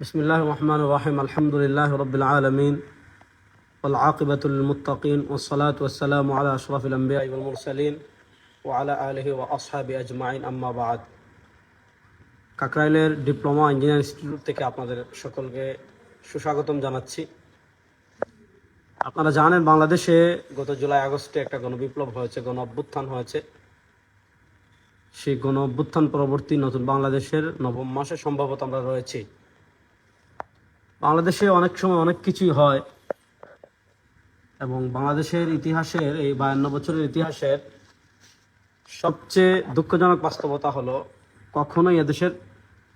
بسم الله الرحمن الرحيم الحمد لله رب العالمين والعاقبة للمتقين والصلاة والسلام على أشرف الأنبياء والمرسلين وعلى آله وأصحابه أجمعين أما بعد কাকরাইলের diploma engineer institute থেকে আপনাদের সকলকে সুস্বাগতম জানাচ্ছি আপনারা জানেন বাংলাদেশে গত জুলাই আগস্টে একটা গণবিপ্লব হয়েছে গণ অভ্যুত্থান হয়েছে সেই গণ অভ্যুত্থান পরবর্তী নতুন বাংলাদেশের নবম মাসে সম্ভবত আমরা রয়েছি বাংলাদেশে অনেক সময় অনেক কিছুই হয় এবং বাংলাদেশের ইতিহাসের, এই বায়ান্ন বছরের ইতিহাসের সবচেয়ে দুঃখজনক বাস্তবতা হলো কখনোই এদেশের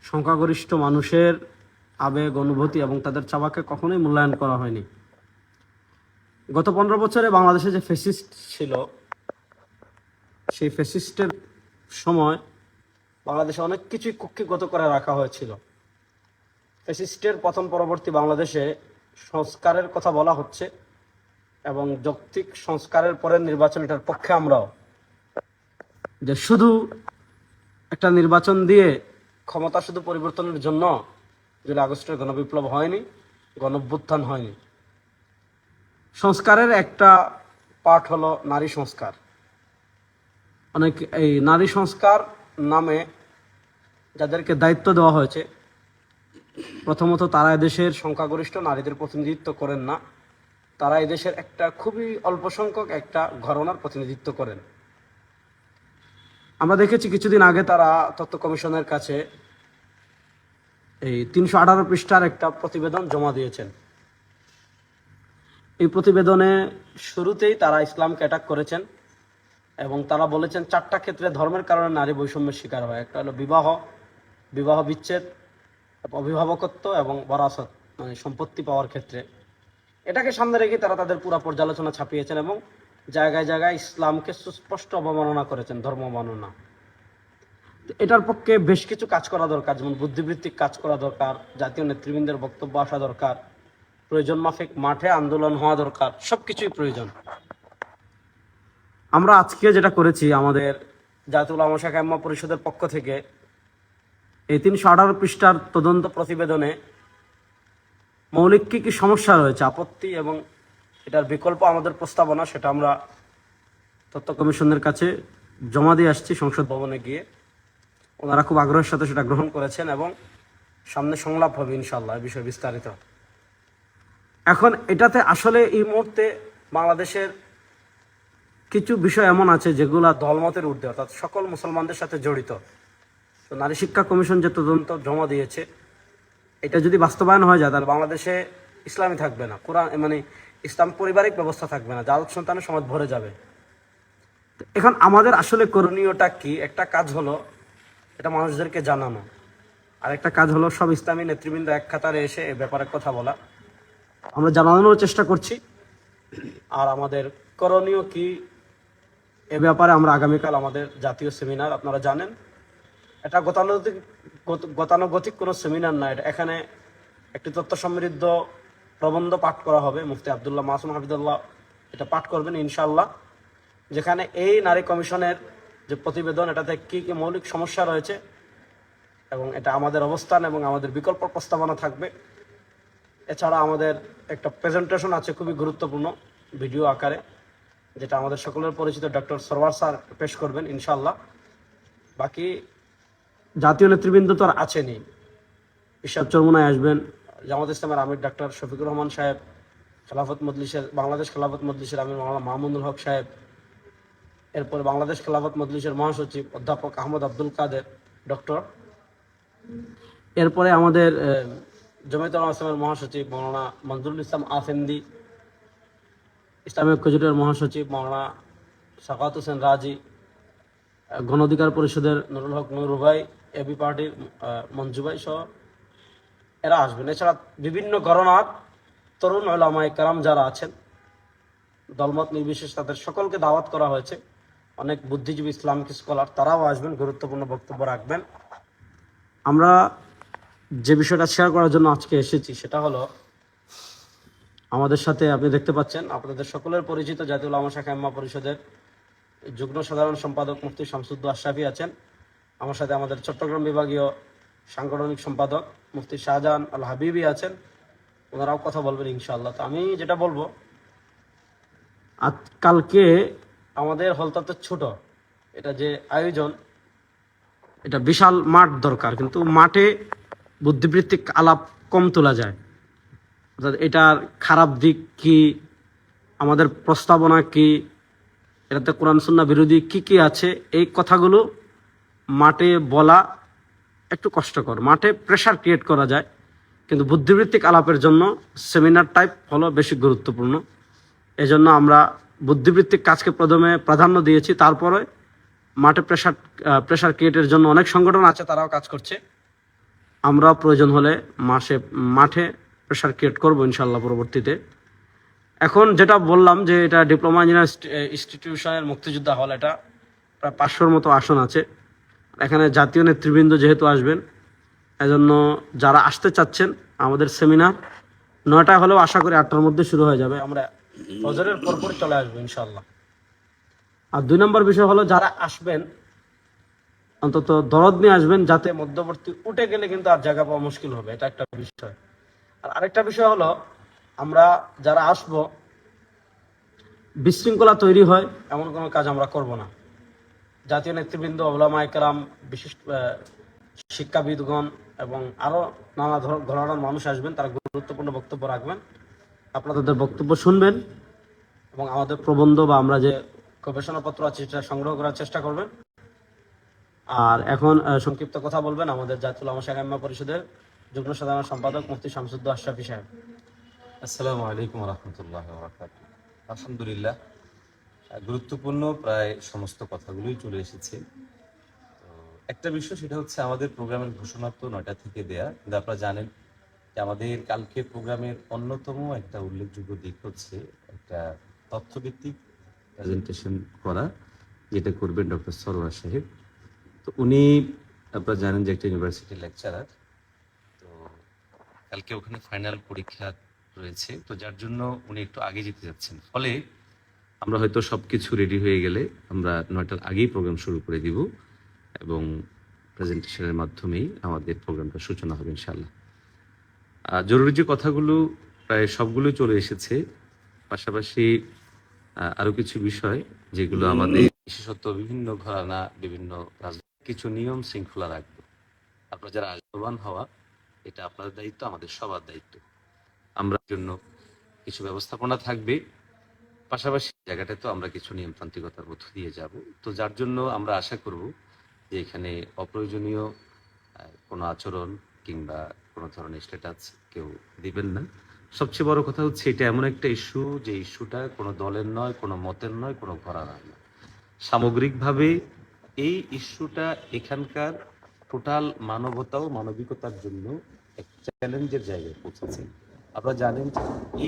সংখ্যাগরিষ্ঠ মানুষের আবেগ, অনুভূতি এবং তাদের চাওয়াকে কখনোই মূল্যায়ন করা হয়নি। গত পনেরো বছরে বাংলাদেশে যে ফেসিস্ট ছিল, সেই ফেসিস্টের সময় বাংলাদেশে অনেক কিছুই কুক্ষিগত করে রাখা হয়েছিল। ফ্যাসিস্টের পতন পরবর্তী বাংলাদেশে সংস্কারের কথা বলা হচ্ছে এবং যৌক্তিক সংস্কারের পরের নির্বাচন এটার পক্ষে আমরাও। যে শুধু একটা নির্বাচন দিয়ে ক্ষমতা শুধু পরিবর্তনের জন্য জুলাই আগস্টের গণবিপ্লব হয়নি, গণভ্যুত্থান হয়নি। সংস্কারের একটা পার্ট হলো নারী সংস্কার। অনেক এই নারী সংস্কার নামে যাদেরকে দায়িত্ব দেওয়া হয়েছে প্রথমত তারা এদেশের সংখ্যাগরিষ্ঠ নারীদের প্রতিনিধিত্ব করেন না। তারা এদেশের একটা খুবই অল্প সংখ্যক একটা ঘরনার প্রতিনিধিত্ব করেন। আমরা দেখেছি কিছুদিন আগে তারা তথ্য কমিশনের কাছে এই তিনশো আঠারো পৃষ্ঠার একটা প্রতিবেদন জমা দিয়েছেন। এই প্রতিবেদনে শুরুতেই তারা ইসলামকে অ্যাটাক করেছেন এবং তারা বলেছেন, চারটা ক্ষেত্রে ধর্মের কারণে নারী বৈষম্যের শিকার হয়। একটা হলো বিবাহ বিবাহ বিচ্ছেদ অভিভাবকত্ব এবং বরাসত মানে সম্পত্তি পাওয়ার ক্ষেত্রে। এটাকে সামনে রেখে তারা তাদের পুরা পর্যালোচনা ছাপিয়েছেন এবং জায়গায় জায়গায় ইসলামকে সুস্পষ্ট অবমাননা করেছেন, ধর্ম অবমাননা। তো এটার পক্ষে বেশ কিছু কাজ করা দরকার, যেমন বুদ্ধিবৃত্তিক কাজ করা দরকার, জাতীয় নেতৃবৃন্দের বক্তব্য আসা দরকার, প্রয়োজন মাফিক মাঠে আন্দোলন হওয়া দরকার সব কিছুই প্রয়োজন। আমরা আজকে যেটা করেছি আমাদের জাতীয় আমশা কাম্মা পরিষদের পক্ষ থেকে এই তিনশো আঠারো পৃষ্ঠার তদন্ত প্রতিবেদনে মৌলিক কী কী সমস্যা রয়েছে, আপত্তি এবং এটার বিকল্প আমাদের প্রস্তাবনা, সেটা আমরা তথ্য কমিশনের কাছে জমা দিয়ে আসছি সংসদ ভবনে গিয়ে। ওনারা খুব আগ্রহের সাথে সেটা গ্রহণ করেছেন এবং সামনে সংলাপ হবে ইনশাল্লাহ এই বিষয়ে বিস্তারিত। এখন এটাতে আসলে এই মুহূর্তে বাংলাদেশের কিছু বিষয় এমন আছে যেগুলা দলমতের ঊর্ধ্বে, অর্থাৎ সকল মুসলমানদের সাথে জড়িত। তো নারী শিক্ষা কমিশন যে তদন্ত জমা দিয়েছে, এটা যদি বাস্তবায়ন হয়ে যায়, তাহলে বাংলাদেশে ইসলামই থাকবে না। কোরআন মানে ইসলাম পারিবারিক ব্যবস্থা থাকবে না, জাল সন্তানের সমাজ ভরে যাবে। এখন আমাদের আসলে করণীয়টা কি? একটা কাজ হলো, এটা মানুষদেরকে জানানো। আর একটা কাজ হলো, সব ইসলামী নেতৃবৃন্দ এক খাতারে এসে এ ব্যাপারে কথা বলা। আমরা জানানোর চেষ্টা করছি। আর আমাদের করণীয় কি? এ ব্যাপারে আমরা আগামীকাল আমাদের জাতীয় সেমিনার, আপনারা জানেন। এটা গতানুগতিক গতানুগতিক কোনো সেমিনার না এটা। এখানে একটি তথ্য সমৃদ্ধ প্রবন্ধ পাঠ করা হবে, মুফতি আবদুল্লাহ মাসুম হাফিদুল্লাহ এটা পাঠ করবেন ইনশাল্লাহ যেখানে এই নারী কমিশনের যে প্রতিবেদন, এটাতে কী কী মৌলিক সমস্যা রয়েছে এবং এটা আমাদের অবস্থান এবং আমাদের বিকল্প প্রস্তাবনা থাকবে। এছাড়া আমাদের একটা প্রেজেন্টেশন আছে খুবই গুরুত্বপূর্ণ ভিডিও আকারে, যেটা আমাদের সকলের পরিচিত ডক্টর সরওয়ার স্যার পেশ করবেন ইনশাল্লাহ বাকি জাতীয় নেতৃবৃন্দ তো আর আছেনি ঈশ্বর চরমুনায় আসবেন। জামাত ইসলামের আমির ডাক্তার শফিকুর রহমান সাহেব খেলাফত মজলিসের বাংলাদেশ খেলাফত মজলিসের আমির মাওলানা মাহমুদুল হক সাহেব এরপর বাংলাদেশ খেলাফত মজলিসের মহাসচিব অধ্যাপক আহমদ আব্দুল কাদের ডক্টর। এরপরে আমাদের আহ, জমিয়তুল আসলামের মহাসচিব মৌলানা মঞ্জুরুল ইসলাম আফেন্দি ইসলামিক ঐক্যজোটের মহাসচিব মৌলানা সাকাত হোসেন রাজি গণ অধিকার পরিষদের নুরুল হক নুরু ভাই এবি পার্টির মঞ্জু ভাই সহ এরা আসবেন। এছাড়া বিভিন্ন গণনার তরুণ ওলামায় কারাম যারা আছেন, দলমত নির্বিশেষ তাদের সকলকে দাওয়াত করা হয়েছে। অনেক বুদ্ধিজীবী ইসলামিক স্কলার, তারাও আসবেন, গুরুত্বপূর্ণ বক্তব্য রাখবেন। আমরা যে বিষয়টা শেয়ার করার জন্য আজকে এসেছি, সেটা হলো আমাদের সাথে আপনি দেখতে পাচ্ছেন, আপনাদের সকলের পরিচিত জাতীয় লামা শাখা এম্মা পরিষদের যুগ্ম সাধারণ সম্পাদক মুফতি শামসুদ্দ আশরাফি আছেন। আমার সাথে আমাদের চট্টগ্রাম বিভাগীয় সাংগঠনিক সম্পাদক মুফতি শাহজাহান আল হাবিবি আছেন। ওনারাও কথা বলবেন ইনশাআল্লাহ। তো আমি যেটা বলব আজ কালকে আমাদের হলতা তো ছোট। এটা যে আয়োজন, এটা বিশাল মাঠ দরকার। কিন্তু মাঠে বুদ্ধিবৃত্তিক আলাপ কম তোলা যায়। অর্থাৎ এটার খারাপ দিক কি, আমাদের প্রস্তাবনা কি এটাতে কোরআন সুন্না বিরোধী কি কি আছে? এই কথাগুলো মাঠে বলা একটু কষ্টকর। মাঠে প্রেশার ক্রিয়েট করা যায়, কিন্তু বুদ্ধিবৃত্তিক আলাপের জন্য সেমিনার টাইপ হলো বেশি গুরুত্বপূর্ণ। এজন্য আমরা বুদ্ধিবৃত্তিক কাজকে প্রথমে প্রাধান্য দিয়েছি, তারপরে মাঠে প্রেশার প্রেশার ক্রিয়েটের জন্য অনেক সংগঠন আছে, তারাও কাজ করছে। আমরা প্রয়োজন হলে মাসে, মাঠে প্রেশার ক্রিয়েট করব ইনশাল্লাহ পরবর্তীতে। এখন যেটা বললাম যে এটা ডিপ্লোমা ইঞ্জিনিয়ার ইনস্টিটিউশনের মুক্তিযোদ্ধা হল এটা। প্রায় পাঁচশোর মতো আসন আছে। এখানে জাতীয় নেতৃবৃন্দ যেহেতু আসবেন, এজন্য যারা আসতে চাচ্ছেন, আমাদের সেমিনার নয়টা হলেও আশা করি আটটার মধ্যে শুরু হয়ে যাবে। আমরা ফজরের পরপর চলে আসব ইনশাল্লাহ আর দুই নম্বর বিষয় হলো যারা আসবেন, অন্তত দরদ নিয়ে আসবেন যাতে মধ্যবর্তী উঠে গেলে কিন্তু আর জায়গা পাওয়া মুশকিল হবে। এটা একটা বিষয়। আর আরেকটা বিষয় হলো আমরা যারা আসব, বিশৃঙ্খলা তৈরি হয়, এমন কোনো কাজ আমরা করব না। জাতীয় নেতৃবৃন্দ, ওলামা একরাম, বিশিষ্ট শিক্ষাবিদগণ এবং আরও নানা ধর- ধরনের মানুষ আসবেন, তারা গুরুত্বপূর্ণ বক্তব্য রাখবেন। আপনারা তাদের বক্তব্য শুনবেন এবং আমাদের প্রবন্ধ বা আমরা যে গবেষণাপত্র আছে, সেটা সংগ্রহ করার চেষ্টা করবেন। আর এখন সংক্ষিপ্ত কথা বলবেন আমাদের জাতীয় শাখাম্মা পরিষদের যুগ্ম সাধারণ সম্পাদক মুফতি শামসুদ্দ আশরাফি সাহেব। আসসালামু আলাইকুম রহমতুল্লাহ আলহামদুলিল্লাহ গুরুত্বপূর্ণ প্রায় সমস্ত কথাগুলোই চলে এসেছে। একটা বিষয়, সেটা হচ্ছে আমাদের প্রোগ্রামের ঘোষণা তো নয়টা থেকে দেয়া, কিন্তু আপনারা জানেন যে আমাদের কালকে প্রোগ্রামের অন্যতম একটা উল্লেখযোগ্য দিক হচ্ছে একটা তথ্যভিত্তিক প্রেজেন্টেশন করা, যেটা করবেন ডক্টর সরোয়ার সাহেব। তো উনি, আপনারা জানেন যে একটা ইউনিভার্সিটি লেকচারার তো কালকে ওখানে ফাইনাল পরীক্ষা রয়েছে। তো যার জন্য উনি একটু আগে যেতে যাচ্ছেন। ফলে আমরা হয়তো সবকিছু রেডি হয়ে গেলে আমরা নয়টার আগেই প্রোগ্রাম শুরু করে দিব এবং প্রেজেন্টেশনের মাধ্যমেই আমাদের প্রোগ্রামটা সূচনা হবে ইনশাল্লাহ জরুরি যে কথাগুলো প্রায় সবগুলোই চলে এসেছে পাশাপাশি আহ, আরও কিছু বিষয় যেগুলো আমাদের বিশেষত বিভিন্ন ঘরানা বিভিন্ন কিছু নিয়ম শৃঙ্খলা রাখব। আপনারা যারা আগ্রবান হওয়া এটা আপনাদের দায়িত্ব আমাদের সবার দায়িত্ব। আমরা জন্য কিছু ব্যবস্থাপনা থাকবে। পাশাপাশি জায়গাটা তো আমরা কিছু নিয়মতান্ত্রিকতার মধ্য দিয়ে যাব। তো যার জন্য আমরা আশা করব যে এখানে অপ্রয়োজনীয় কোনো আচরণ কিংবা কোনো ধরনের স্ট্যাটাস কেউ দিবেন না। সবচেয়ে বড় কথা হচ্ছে এটা এমন একটা ইস্যু যে ইস্যুটা কোনো দলের নয়, কোনো মতের নয়, কোনো ঘরানার নয়। সামগ্রিকভাবে এই ইস্যুটা এখানকার টোটাল মানবতা ও মানবিকতার জন্য এক চ্যালেঞ্জের জায়গায় পৌঁছেছে। আপনারা জানেন এই